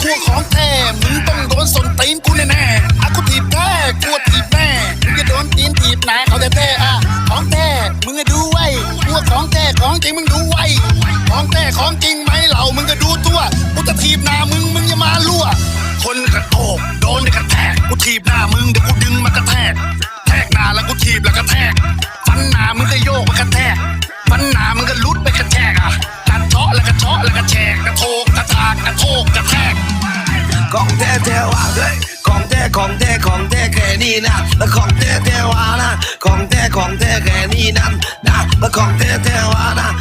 กลัวของแท้มึงต้องโดนสนตีนกูแน่ๆอะกูถีบแท้กลัวถีบแน่มึงจะโดนตีนถีบหนเขาแต่แท้อะของแท้มึงก็ดูไว้กลัวของแท้ของจริงมึงดูไว้ของแท้ของจริงไหมเหล่ามึงก็ดูตัวกูจะถีบหน้ามึงมึงอย่ามาลั่วคนกระโตกโดนกระแทกกูถีบหน้ามึงเดี๋ยวกูดึงมากระแทกแทกหน้าแล้วกูถีบแล้วกระแทกฟันหน้ามึงก็โยกมากระแทกฟันหน้ามึงก็ลุดไปกระแทกอะ กระโทกกระแทกของแท้แท้ว่าเฮ้ยของแท้ของแท้ของแท้แค่นี้นะแล้วของแท้แท้ว่านะของแท้ของแท้แค่นี้นั้นนะแล้วของแท้แท้ว่านแล้วของแท้แท้ว่าเฮ้ยแค่นี้นะ